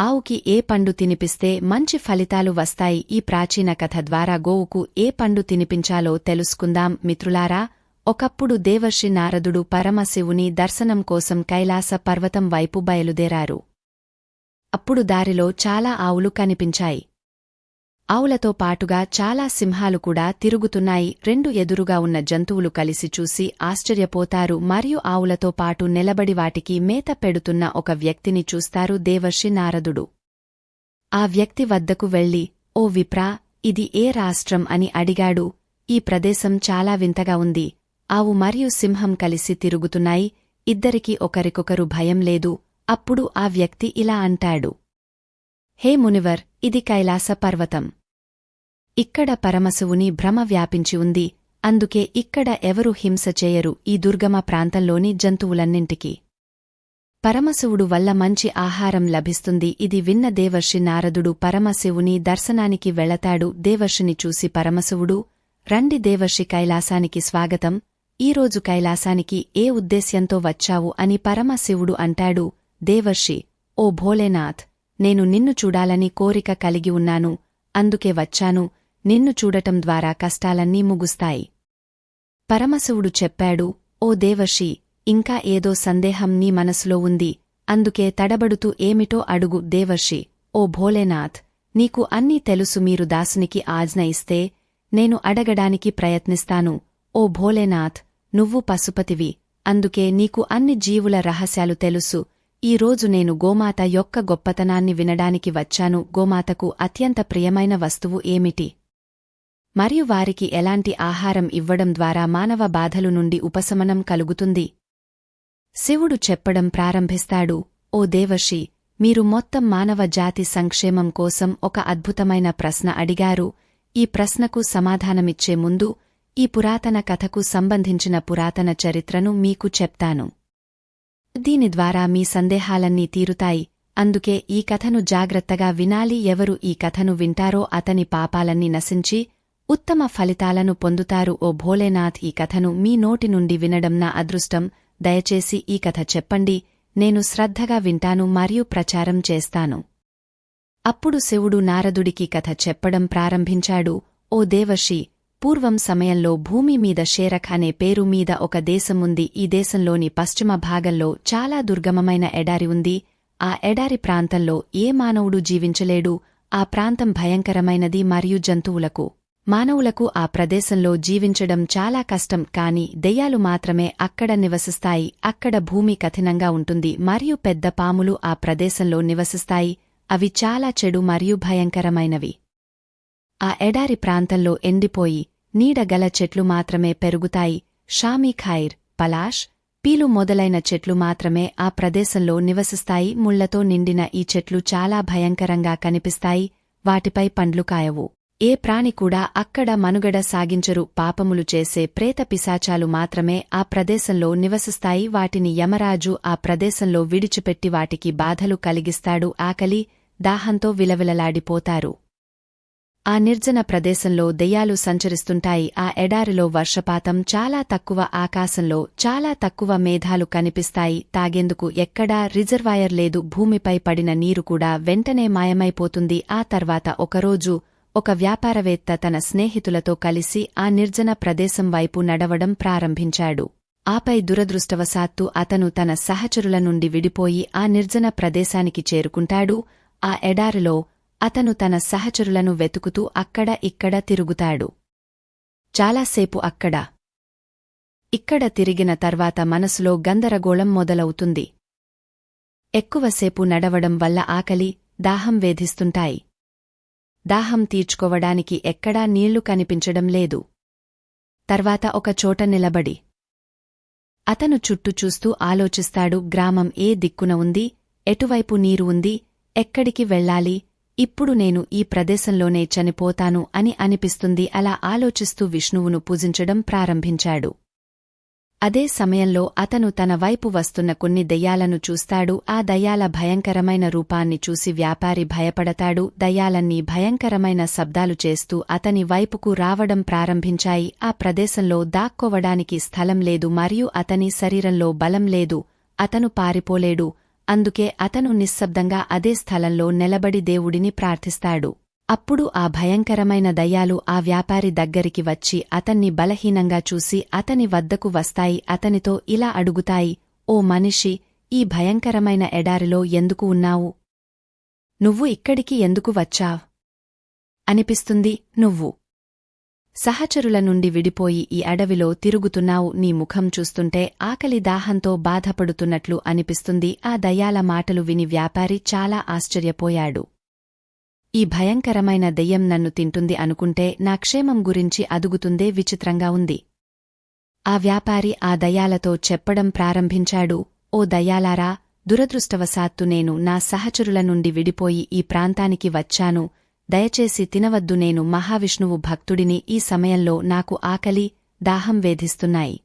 ఆవుకి ఏ పండు తినిపిస్తే మంచి ఫలితాలు వస్తాయి ఈ ప్రాచీన కథ ద్వారా గోవుకు ఏ పండు తినిపించాలో తెలుసుకుందాం. మిత్రులారా ఒకప్పుడు దేవర్షి నారదుడు పరమశివుని దర్శనం కోసం కైలాస పర్వతం వైపు బయలుదేరారు. అప్పుడు దారిలో చాలా ఆవులు కనిపించాయి. ఆవులతో పాటుగా చాలా సింహాలు కూడా తిరుగుతున్నాయి. రెండు ఎదురుగా ఉన్న జంతువులు కలిసి చూసి ఆశ్చర్యపోతారు. మరియు ఆవులతో పాటు నిలబడి వాటికి మేత పెడుతున్న ఒక వ్యక్తిని చూస్తారు దేవర్షి నారదుడు. ఆ వ్యక్తి వద్దకు వెళ్ళి ఓ విప్రా ఇది ఏ రాష్ట్రం? అని అడిగాడు. ఈ ప్రదేశం చాలా వింతగా ఉంది. ఆవు మరియు సింహం కలిసి తిరుగుతున్నాయి. ఇద్దరికీ ఒకరికొకరు భయం లేదు. అప్పుడు ఆ వ్యక్తి ఇలా అంటాడు. హే మునివర్ ఇది కైలాస పర్వతం. ఇక్కడ పరమశివుని భ్రమ వ్యాపించి ఉంది అందుకే ఇక్కడ ఎవరు హింస చేయరు ఈ దుర్గమ ప్రాంతంలోని జంతువులన్నింటికీ. పరమశివుడు వల్ల మంచి ఆహారం లభిస్తుంది ఇది విన్న దేవర్షి నారదుడు పరమశివుని దర్శనానికి వెళతాడు దేవర్షిని చూసి పరమశివుడు రండి దేవర్షి కైలాసానికి స్వాగతం ఈరోజు కైలాసానికి ఏ ఉద్దేశ్యంతో వచ్చావు అని పరమశివుడు అంటాడు దేవర్షి ఓ భోలేనాథ్ నేను నిన్ను చూడాలని కోరిక కలిగి ఉన్నాను అందుకే వచ్చాను నిన్ను చూడటం ద్వారా కష్టాలన్నీ ముగుస్తాయి. పరమశివుడు చెప్పాడు ఓ దేవర్షి ఇంకా ఏదో సందేహం నీ మనసులో ఉంది అందుకే తడబడుతూ ఏమిటో అడుగు దేవర్షి ఓ భోలేనాథ్ నీకు అన్నీ తెలుసు మీరు దాసునికి ఆజ్ఞ ఇస్తే నేను అడగడానికి ప్రయత్నిస్తాను ఓ భోలేనాథ్ నువ్వు పశుపతివి అందుకే నీకు అన్ని జీవుల రహస్యాలు తెలుసు ఈ రోజు నేను గోమాత యొక్క గొప్పతనాన్ని వినడానికి వచ్చాను. గోమాతకు అత్యంత ప్రియమైన వస్తువు ఏమిటి? మరియు వారికి ఎలాంటి ఆహారం ఇవ్వడం ద్వారా మానవ బాధలు నుండి ఉపశమనం కలుగుతుంది? శివుడు చెప్పడం ప్రారంభిస్తాడు ఓ దేవర్షి మీరు మొత్తం మానవ జాతి సంక్షేమం కోసం ఒక అద్భుతమైన ప్రశ్న అడిగారు. ఈ ప్రశ్నకు సమాధానమిచ్చే ముందు ఈ పురాతన కథకు సంబంధించిన పురాతన చరిత్రను మీకు చెప్తాను. దీని ద్వారా మీ సందేహాలన్నీ తీరుతాయి. అందుకే ఈ కథను జాగ్రత్తగా వినాలి. ఎవరు ఈ కథను వింటారో అతని పాపాలన్నీ నశించి ఉత్తమ ఫలితాలను పొందుతారు. ఓ భోలేనాథ్ ఈ కథను మీ నోటి నుండి వినడం నా అదృష్టం. దయచేసి ఈ కథ చెప్పండి. నేను శ్రద్ధగా వింటాను మరియు ప్రచారం చేస్తాను. అప్పుడు శివుడు నారదుడికి కథ చెప్పడం ప్రారంభించాడు. ఓ దేవర్షి పూర్వం సమయంలో భూమి మీద షేరఖ్ అనే పేరు మీద ఒక దేశముంది ఈ దేశంలోని పశ్చిమ భాగంలో చాలా దుర్గమమైన ఎడారి ఉంది. ఆ ఎడారి ప్రాంతంలో ఏ మానవుడు జీవించలేడు? ఆ ప్రాంతం భయంకరమైనది మరియు జంతువులకు మానవులకు ఆ ప్రదేశంలో జీవించడం చాలా కష్టం. కాని దెయ్యాలు మాత్రమే అక్కడ నివసిస్తాయి. అక్కడ భూమి కఠినంగా ఉంటుంది మరియు పెద్ద పాములు ఆ ప్రదేశంలో నివసిస్తాయి. అవి చాలా చెడు మరియు భయంకరమైనవి. ఆ ఎడారి ప్రాంతంలో ఎండిపోయి నీడగల చెట్లు మాత్రమే పెరుగుతాయి. షామీ ఖైర్ పలాష్ పీలు మొదలైన చెట్లు మాత్రమే ఆ ప్రదేశంలో నివసిస్తాయి. ముళ్ళతో నిండిన ఈ చెట్లు చాలా భయంకరంగా కనిపిస్తాయి. వాటిపై పండ్లు కాయవు. ఏ ప్రాణి కూడా అక్కడ మనుగడ సాగించరు. పాపములు చేసే ప్రేత పిశాచాలు మాత్రమే ఆ ప్రదేశంలో నివసిస్తాయి. వాటిని యమరాజు ఆ ప్రదేశంలో విడిచిపెట్టి వాటికి బాధలు కలిగిస్తాడు. ఆకలి దాహంతో విలవిలలాడిపోతారు. ఆ నిర్జన ప్రదేశంలో దెయ్యాలు సంచరిస్తుంటాయి. ఆ ఎడారిలో వర్షపాతం చాలా తక్కువ ఆకాశంలో చాలా తక్కువ మేఘాలు కనిపిస్తాయి. తాగేందుకు ఎక్కడా రిజర్వాయర్ లేదు. భూమిపై పడిన నీరు కూడా వెంటనే మాయమైపోతుంది. ఆ తర్వాత ఒకరోజు ఒక వ్యాపారవేత్త తన స్నేహితులతో కలిసి ఆ నిర్జన ప్రదేశం వైపు నడవడం ప్రారంభించాడు. ఆపై దురదృష్టవశాత్తు అతను తన సహచరుల నుండి విడిపోయి ఆ నిర్జన ప్రదేశానికి చేరుకుంటాడు. ఆ ఎడారిలో అతను తన సహచరులను వెతుకుతూ అక్కడ ఇక్కడ తిరుగుతాడు. చాలాసేపు అక్కడ. ఇక్కడ తిరిగిన తర్వాత మనసులో గందరగోళం మొదలవుతుంది. ఎక్కువసేపు నడవడం వల్ల ఆకలి దాహం వేధిస్తుంటాయి. దాహం తీర్చుకోవడానికి ఎక్కడా నీళ్ళు కనిపించడం లేదు. తర్వాత ఒక చోట నిలబడి. అతను చుట్టూ చూస్తూ ఆలోచిస్తాడు గ్రామం ఏ దిక్కున ఉంది? ఎటువైపు నీరు ఉంది? ఎక్కడికి వెళ్ళాలి? ఇప్పుడు నేను ఈ ప్రదేశంలోనే చనిపోతాను అని అనిపిస్తుంది అలా ఆలోచిస్తూ విష్ణువును పూజించడం ప్రారంభించాడు. అదే సమయంలో అతను తన వైపు వస్తున్న కొన్ని దయ్యాలను చూస్తాడు. ఆ దయ్యాల భయంకరమైన రూపాన్ని చూసి వ్యాపారి భయపడతాడు. దయ్యాలన్నీ భయంకరమైన శబ్దాలు చేస్తూ అతని వైపుకు రావడం ప్రారంభించాయి. ఆ ప్రదేశంలో దాక్కోవడానికి స్థలం లేదు మరియు అతని శరీరంలో బలం లేదు. అతను పారిపోలేడు. అందుకే అతను నిశ్శబ్దంగా అదే స్థలంలో నిలబడి దేవుడిని ప్రార్థిస్తాడు. అప్పుడు ఆ భయంకరమైన దయ్యాలు ఆ వ్యాపారి దగ్గరికి వచ్చి అతన్ని బలహీనంగా చూసి అతని వద్దకు వస్తాయి అతనితో ఇలా అడుగుతాయి ఓ మనిషి ఈ భయంకరమైన ఎడారిలో ఎందుకు ఉన్నావు? నువ్వు ఇక్కడికి ఎందుకు వచ్చావ్? అనిపిస్తుంది నువ్వు సహచరుల నుండి విడిపోయి ఈ అడవిలో తిరుగుతున్నావు నీ ముఖం చూస్తుంటే ఆకలి దాహంతో బాధపడుతున్నట్లు అనిపిస్తుంది. ఆ దయ్యాల మాటలు విని వ్యాపారి చాలా ఆశ్చర్యపోయాడు. ఈ భయంకరమైన దెయ్యం నన్ను తింటుంది అనుకుంటే నా క్షేమం గురించి అదుగుతుందే విచిత్రంగా ఉంది. ఆ వ్యాపారి ఆ దయాలతో చెప్పడం ప్రారంభించాడు. ఓ దయాలారా దురదృష్టవశాత్తు నేను నా సహచరుల నుండి విడిపోయి ఈ ప్రాంతానికి వచ్చాను. దయచేసి తినవద్దు నేను మహావిష్ణువు భక్తుడిని ఈ సమయంలో నాకు ఆకలి దాహం వేధిస్తున్నాయి.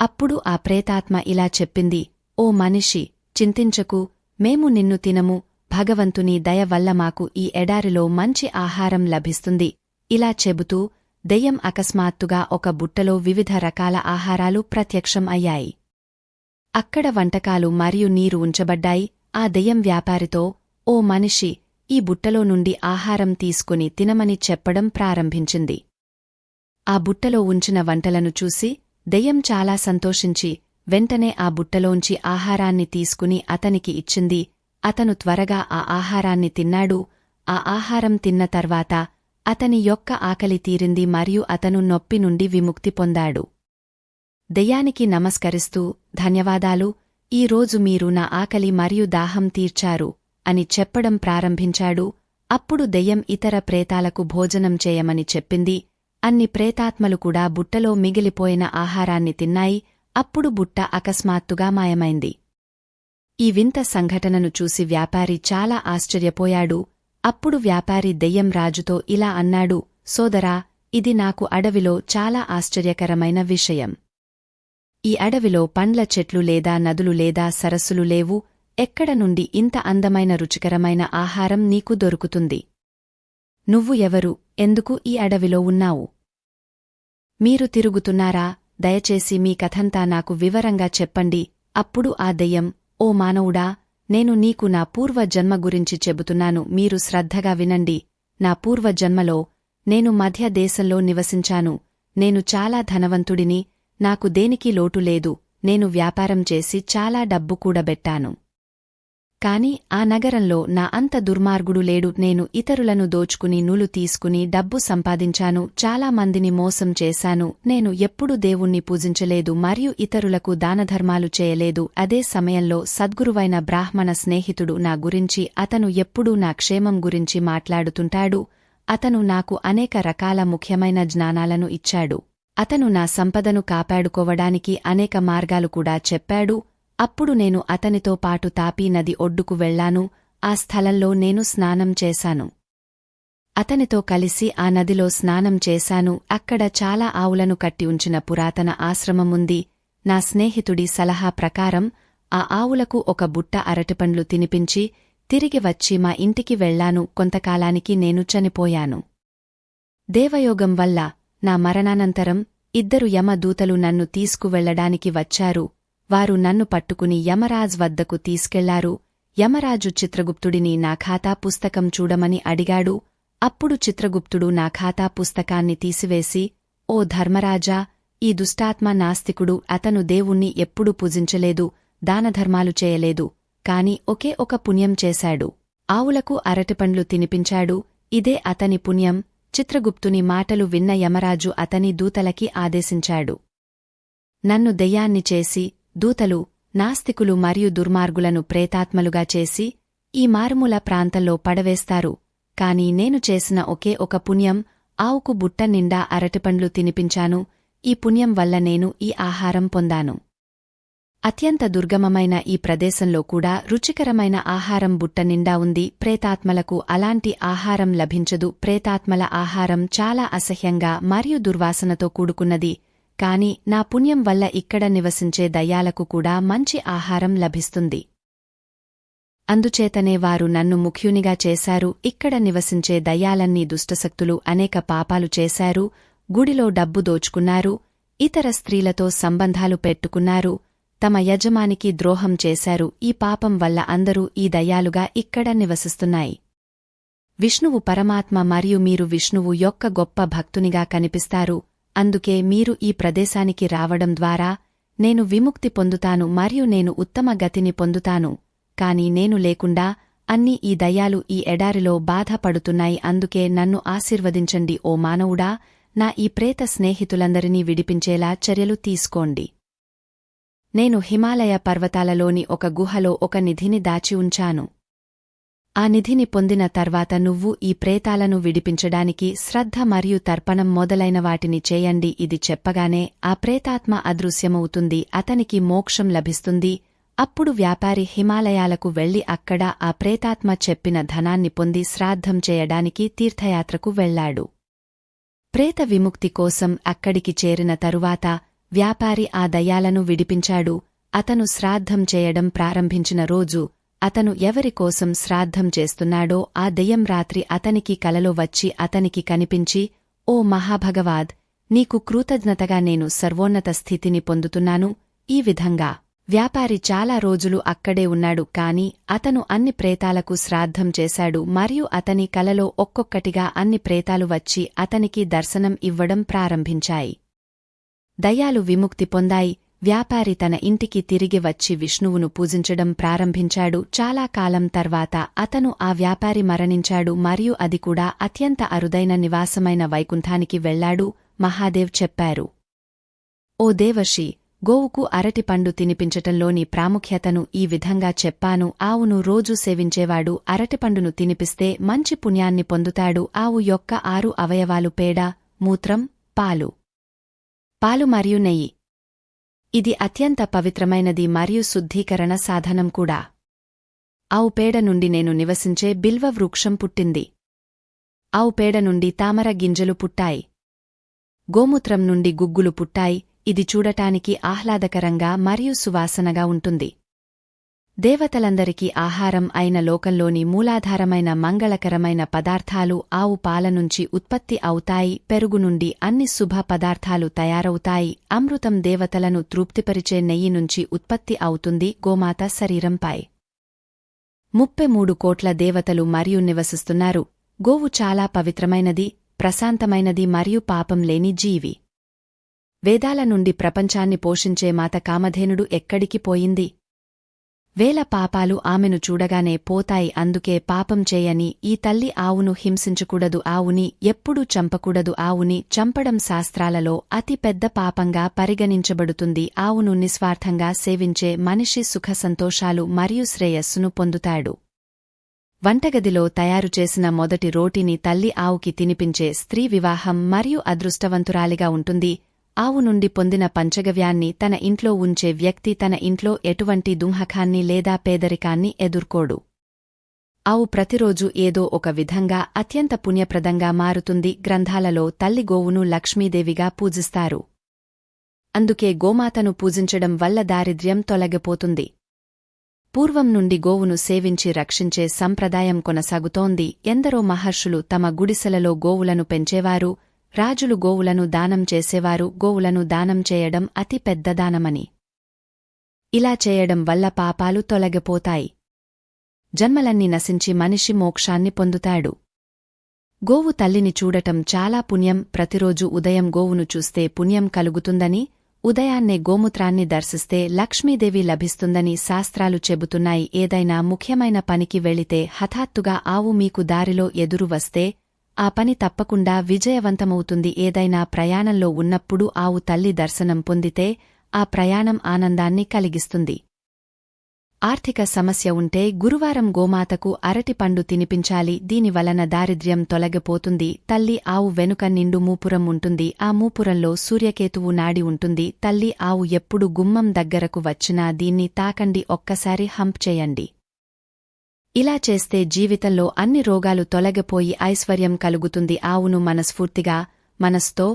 అప్పుడు ఆ ప్రేతాత్మ ఇలా చెప్పింది ఓ మనిషి చింతించకు మేము నిన్ను తినము భగవంతుని దయ వల్ల మాకు ఈ ఎడారిలో మంచి ఆహారం లభిస్తుంది. ఇలా చెబుతూ దెయ్యం అకస్మాత్తుగా ఒక బుట్టలో వివిధ రకాల ఆహారాలు ప్రత్యక్షం అయ్యాయి. అక్కడ వంటకాలు మరియు నీరు ఉంచబడ్డాయి. ఆ దెయ్యం వ్యాపారితో ఓ మనిషి ఈ బుట్టలో నుండి ఆహారం తీసుకుని తినమని చెప్పడం ప్రారంభించింది. ఆ బుట్టలో ఉంచిన వంటలను చూసి దెయ్యం చాలా సంతోషించి వెంటనే ఆ బుట్టలోంచి ఆహారాన్ని తీసుకుని అతనికి ఇచ్చింది. అతను త్వరగా ఆ ఆహారాన్ని తిన్నాడు. ఆ ఆహారం తిన్న తర్వాత అతని యొక్క ఆకలి తీరింది మరియు అతను నొప్పి నుండి విముక్తి పొందాడు. దెయ్యానికి నమస్కరిస్తూ ధన్యవాదాలు. ఈ రోజు మీరు నా ఆకలి మరియు దాహం తీర్చారు. అని చెప్పడం ప్రారంభించాడు. అప్పుడు దెయ్యం ఇతర ప్రేతాలకు భోజనం చేయమని చెప్పింది. అన్ని ప్రేతాత్మలు కూడా బుట్టలో మిగిలిపోయిన ఆహారాన్ని తిన్నాయి. అప్పుడు బుట్ట అకస్మాత్తుగా మాయమైంది. ఈ వింత సంఘటనను చూసి వ్యాపారి చాలా ఆశ్చర్యపోయాడు. అప్పుడు వ్యాపారి దెయ్యం రాజుతో ఇలా అన్నాడు సోదరా ఇది నాకు అడవిలో చాలా ఆశ్చర్యకరమైన విషయం. ఈ అడవిలో పండ్ల చెట్లు లేదా నదులు లేదా సరస్సులు లేవు. ఎక్కడ నుండి ఇంత అందమైన రుచికరమైన ఆహారం నీకు దొరుకుతుంది? నువ్వు ఎవరు? ఎందుకు ఈ అడవిలో ఉన్నావు? మీరు తిరుగుతున్నారా? దయచేసి మీ కథంతా నాకు వివరంగా చెప్పండి. అప్పుడు ఆ దెయ్యం ఓ మానవుడా నేను నీకు నా పూర్వజన్మ గురించి చెబుతున్నాను. మీరు శ్రద్ధగా వినండి. నా పూర్వజన్మలో నేను మధ్యదేశంలో నివసించాను. నేను చాలా ధనవంతుడిని. నాకు దేనికి లోటు లేదు. నేను వ్యాపారం చేసి చాలా డబ్బు కూడబెట్టాను. కాని ఆ నగరంలో నా అంత దుర్మార్గుడు లేడు. నేను ఇతరులను దోచుకుని నూలు తీసుకుని డబ్బు సంపాదించాను. చాలా మందిని మోసం చేశాను. నేను ఎప్పుడు దేవుణ్ణి పూజించలేదు మరియు ఇతరులకు దానధర్మాలు చేయలేదు. అదే సమయంలో సద్గురువైన బ్రాహ్మణ స్నేహితుడు నా గురించి అతను ఎప్పుడూ నా క్షేమం గురించి మాట్లాడుతుంటాడు. అతను నాకు అనేక రకాల ముఖ్యమైన జ్ఞానాలను ఇచ్చాడు. అతను నా సంపదను కాపాడుకోవడానికి అనేక మార్గాలు కూడా చెప్పాడు. అప్పుడు నేను అతనితో పాటు తాపీ నది ఒడ్డుకు వెళ్ళాను ఆ స్థలంలో నేను స్నానం చేశాను. అతనితో కలిసి ఆ నదిలో స్నానం చేశాను. అక్కడ చాలా ఆవులను కట్టి ఉంచిన పురాతన ఆశ్రమముంది. నా స్నేహితుడి సలహా ప్రకారం ఆ ఆవులకు ఒక బుట్ట అరటిపండ్లు తినిపించి తిరిగి వచ్చి మా ఇంటికి వెళ్ళాను కొంతకాలానికి నేను చనిపోయాను. దేవయోగం వల్ల నా మరణానంతరం ఇద్దరు యమదూతలు నన్ను తీసుకువెళ్ళడానికి వచ్చారు. వారు నన్ను పట్టుకుని యమరాజ్ వద్దకు తీసుకెళ్ళారు. యమరాజు చిత్రగుప్తుడిని నా ఖాతా పుస్తకం చూడమని అడిగాడు. అప్పుడు చిత్రగుప్తుడు నా ఖాతా పుస్తకాన్ని తీసివేసి ఓ ధర్మరాజా ఈ దుష్టాత్మ నాస్తికుడు అతను దేవుణ్ణి ఎప్పుడూ పూజించలేదు దానధర్మాలు చేయలేదు కాని ఒకే ఒక పుణ్యం చేశాడు. ఆవులకు అరటిపండ్లు తినిపించాడు. ఇదే అతని పుణ్యం. చిత్రగుప్తుని మాటలు విన్న యమరాజు అతని దూతలకి ఆదేశించాడు. నన్ను దెయ్యాన్ని చేసి దూతలు నాస్తికులు మరియు దుర్మార్గులను ప్రేతాత్మలుగా చేసి ఈ మారుమూల ప్రాంతంలో పడవేస్తారు. కాని నేను చేసిన ఒకే ఒక పుణ్యం ఆవుకు బుట్ట నిండా అరటిపండ్లు తినిపించాను. ఈ పుణ్యం వల్ల నేను ఈ ఆహారం పొందాను. అత్యంత దుర్గమమైన ఈ ప్రదేశంలో కూడా రుచికరమైన ఆహారం బుట్ట నిండా ఉంది. ప్రేతాత్మలకు అలాంటి ఆహారం లభించదు. ప్రేతాత్మల ఆహారం చాలా అసహ్యంగా మరియు దుర్వాసనతో కూడుకున్నది. కాని నా పుణ్యం వల్ల ఇక్కడ నివసించే దయ్యాలకు కూడా మంచి ఆహారం లభిస్తుంది. అందుచేతనే వారు నన్ను ముఖ్యునిగా చేశారు ఇక్కడ నివసించే దయ్యాలన్నీ దుష్టశక్తులు అనేక పాపాలు చేశారు గుడిలో డబ్బు దోచుకున్నారు ఇతర స్త్రీలతో సంబంధాలు పెట్టుకున్నారు తమ యజమానికి ద్రోహం చేశారు ఈ పాపం వల్ల అందరూ ఈ దయ్యాలుగా ఇక్కడ నివసిస్తున్నాయి. విష్ణువు పరమాత్మ మరియు మీరు విష్ణువు యొక్క గొప్ప భక్తునిగా కనిపిస్తారు అందుకే మీరు ఈ ప్రదేశానికి రావడం ద్వారా నేను విముక్తి పొందుతాను మరియు నేను ఉత్తమ గతిని పొందుతాను. కాని నేను లేకుండా అన్ని ఈ దయ్యాలు ఈ ఎడారిలో బాధపడుతున్నాయి. అందుకే నన్ను ఆశీర్వదించండి ఓ మానవుడా. నా ఈ ప్రేత స్నేహితులందరినీ విడిపించేలా చర్యలు తీసుకోండి. నేను హిమాలయ పర్వతాలలోని ఒక గుహలో ఒక నిధిని దాచి ఉంచాను. ఆ నిధిని పొందిన తర్వాత నువ్వు ఈ ప్రేతాలను విడిపించడానికి శ్రద్ధ మరియు తర్పణం మొదలైన వాటిని చేయండి. ఇది చెప్పగానే ఆ ప్రేతాత్మ అదృశ్యమవుతుంది అతనికి మోక్షం లభిస్తుంది. అప్పుడు వ్యాపారి హిమాలయాలకు వెళ్ళి అక్కడ ఆ ప్రేతాత్మ చెప్పిన ధనాన్ని పొంది శ్రాద్ధం చేయడానికి తీర్థయాత్రకు వెళ్ళాడు ప్రేత విముక్తి కోసం అక్కడికి చేరిన తరువాత వ్యాపారి ఆ దయాలను విడిపించాడు. అతను శ్రాద్ధం చేయడం ప్రారంభించిన రోజు అతను ఎవరికోసం శ్రాద్ధం చేస్తున్నాడో ఆ దెయ్యం రాత్రి అతనికి కలలో వచ్చి అతనికి కనిపించి ఓ మహాభగవాద్ నీకు కృతజ్ఞతగా నేను సర్వోన్నత స్థితిని పొందుతున్నాను ఈ విధంగా. వ్యాపారి చాలా రోజులు అక్కడే ఉన్నాడు కాని అతను అన్ని ప్రేతాలకు శ్రాద్ధం చేశాడు మరియు అతని కలలో ఒక్కొక్కటిగా అన్ని ప్రేతాలు వచ్చి అతనికి దర్శనం ఇవ్వడం ప్రారంభించాయి. దయాలు విముక్తి పొందాయి. వ్యాపారి తన ఇంటికి తిరిగి వచ్చి విష్ణువును పూజించడం ప్రారంభించాడు. చాలా కాలం తర్వాత అతను ఆ వ్యాపారి మరణించాడు మరియు అది కూడా అత్యంత అరుదైన నివాసమైన వైకుంఠానికి వెళ్ళాడు మహాదేవ్ చెప్పారు. ఓ దేవర్షి గోవుకు అరటిపండు తినిపించటంలోని ప్రాముఖ్యతను ఈ విధంగా చెప్పాను. ఆవును రోజూ సేవించేవాడు అరటిపండును తినిపిస్తే మంచి పుణ్యాన్ని పొందుతాడు. ఆవు యొక్క ఆరు అవయవాలు పేడ మూత్రం పాలు. పాలు మరియు నెయ్యి. ఇది అత్యంత పవిత్రమైనది మరియు శుద్ధీకరణ సాధనం కూడా. ఆవు పేడ నుండి నేను నివసించే బిల్వ వృక్షం పుట్టింది. ఆవు పేడ నుండి తామర గింజలు పుట్టాయి. గోమూత్రం నుండి గుగ్గులు పుట్టాయి. ఇది చూడటానికి ఆహ్లాదకరంగా మరియు సువాసనగా ఉంటుంది. దేవతలందరికీ ఆహారం అయిన లోకంలోని మూలాధారమైన మంగళకరమైన పదార్థాలు ఆవు పాలనుంచి ఉత్పత్తి అవుతాయి పెరుగు నుండి అన్ని శుభ పదార్థాలు తయారవుతాయి. అమృతం దేవతలను తృప్తిపరిచే నెయ్యి నుంచి ఉత్పత్తి అవుతుంది గోమాత శరీరంపై. ముప్పై మూడు కోట్ల దేవతలు మరియు నివసిస్తున్నారు. గోవు చాలా పవిత్రమైనది ప్రశాంతమైనది మరియు పాపం లేని జీవి. వేదాల నుండి ప్రపంచాన్ని పోషించే మాత కామధేనుడు ఎక్కడికి పోయింది? వేల పాపాలు ఆమెను చూడగానే పోతాయి అందుకే పాపం చేయని ఈ తల్లి ఆవును హింసించకూడదు ఆవుని ఎప్పుడూ చంపకూడదు ఆవుని చంపడం శాస్త్రాలలో అతి పెద్ద పాపంగా పరిగణించబడుతుంది. ఆవును నిస్వార్థంగా సేవించే మనిషి సుఖ సంతోషాలు మరియు శ్రేయస్సును పొందుతాడు. వంటగదిలో తయారుచేసిన మొదటి రోటిని తల్లి ఆవుకి తినిపించే స్త్రీ వివాహం మరియు అదృష్టవంతురాలిగా ఉంటుంది. ఆవు నుండి పొందిన పంచగవ్యాన్ని తన ఇంట్లో ఉంచే వ్యక్తి తన ఇంట్లో ఎటువంటి దుంహకాన్ని లేదా పేదరికాన్ని ఎదుర్కోడు. ఆవు ప్రతిరోజు ఏదో ఒక విధంగా అత్యంత పుణ్యప్రదంగా మారుతుంది. గ్రంథాలలో తల్లి గోవును లక్ష్మీదేవిగా పూజిస్తారు. అందుకే గోమాతను పూజించడం వల్ల దారిద్ర్యం తొలగిపోతుంది. పూర్వం నుండి గోవును సేవించి రక్షించే సంప్రదాయం కొనసాగుతోంది. ఎందరో మహర్షులు తమ గుడిసెలలో గోవులను పెంచేవారు. రాజులు గోవులను దానం చేసేవారు. గోవులను దానం చేయడం అతి పెద్ద దానమని. ఇలా చేయడం వల్ల పాపాలు తొలగిపోతాయి. జన్మలన్నీ నశించి మనిషి మోక్షాన్ని పొందుతాడు. గోవు తల్లిని చూడటం చాలా పుణ్యం. ప్రతిరోజు ఉదయం గోవును చూస్తే పుణ్యం కలుగుతుందని ఉదయాన్నే గోమూత్రాన్ని దర్శిస్తే లక్ష్మీదేవి లభిస్తుందని శాస్త్రాలు చెబుతున్నాయి. ఏదైనా ముఖ్యమైన పనికి వెళితే హఠాత్తుగా ఆవు మీకు దారిలో ఎదురు వస్తే ఆ పని తప్పకుండా విజయవంతమవుతుంది. ఏదైనా ప్రయాణంలో ఉన్నప్పుడు ఆవు తల్లి దర్శనం పొందితే ఆ ప్రయాణం ఆనందాన్ని కలిగిస్తుంది. ఆర్థిక సమస్య ఉంటే గురువారం గోమాతకు అరటిపండు తినిపించాలి. దీనివలన దారిద్ర్యం తొలగిపోతుంది. తల్లి ఆవు వెనుక నిండు మూపురం ఉంటుంది. ఆ మూపురంలో సూర్యకేతువు నాడి ఉంటుంది. తల్లి ఆవు ఎప్పుడు గుమ్మం దగ్గరకు వచ్చినా దీన్ని తాకండి. ఒక్కసారి హంప్ చేయండి. ఇలా చేస్తే జీవితంలో అన్ని రోగాలు తొలగిపోయి ఐశ్వర్యం కలుగుతుంది. ఆవును మనస్ఫూర్తిగా మనస్తో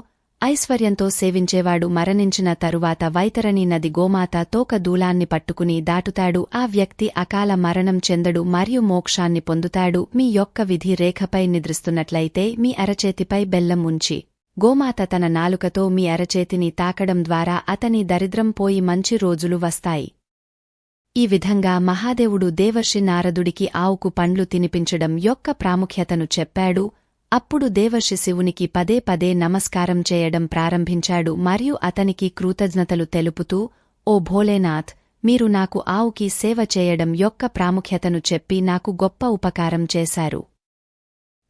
ఐశ్వర్యంతో సేవించేవాడు మరణించిన తరువాత వైతరణి నది గోమాత తోక దూలాన్ని పట్టుకుని దాటుతాడు. ఆ వ్యక్తి అకాల మరణం చెందడు మరియు మోక్షాన్ని పొందుతాడు. మీ యొక్క విధి రేఖపై నిద్రిస్తున్నట్లయితే మీ అరచేతిపై బెల్లం ఉంచి గోమాత తన నాలుకతో మీ అరచేతిని తాకడం ద్వారా అతని దరిద్రం పోయి మంచి రోజులు వస్తాయి. ఈ విధంగా మహాదేవుడు దేవర్షి నారదుడికి ఆవుకు పండ్లు తినిపించడం యొక్క ప్రాముఖ్యతను చెప్పాడు. అప్పుడు దేవర్షి శివునికి పదే పదే నమస్కారం చేయడం ప్రారంభించాడు మరియు అతనికి కృతజ్ఞతలు తెలుపుతూ ఓ భోలేనాథ్ మీరు నాకు ఆవుకి సేవ చేయడం యొక్క ప్రాముఖ్యతను చెప్పి నాకు గొప్ప ఉపకారం చేశారు.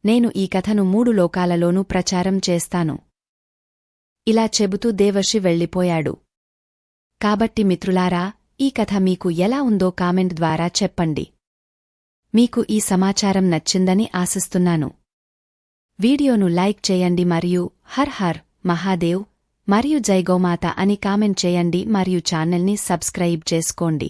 నేను ఈ కథను మూడు లోకాలలోనూ ప్రచారం చేస్తాను ఇలా చెబుతూ దేవర్షి వెళ్ళిపోయాడు. కాబట్టి మిత్రులారా ఈ కథ మీకు ఎలా ఉందో కామెంట్ ద్వారా చెప్పండి. మీకు ఈ సమాచారం నచ్చిందని ఆశిస్తున్నాను. వీడియోను లైక్ చేయండి మరియు హర్ హర్ మహాదేవ్ మరియు జై గోమాత అని కామెంట్ చేయండి మరియు ఛానల్ని సబ్స్క్రైబ్ చేసుకోండి.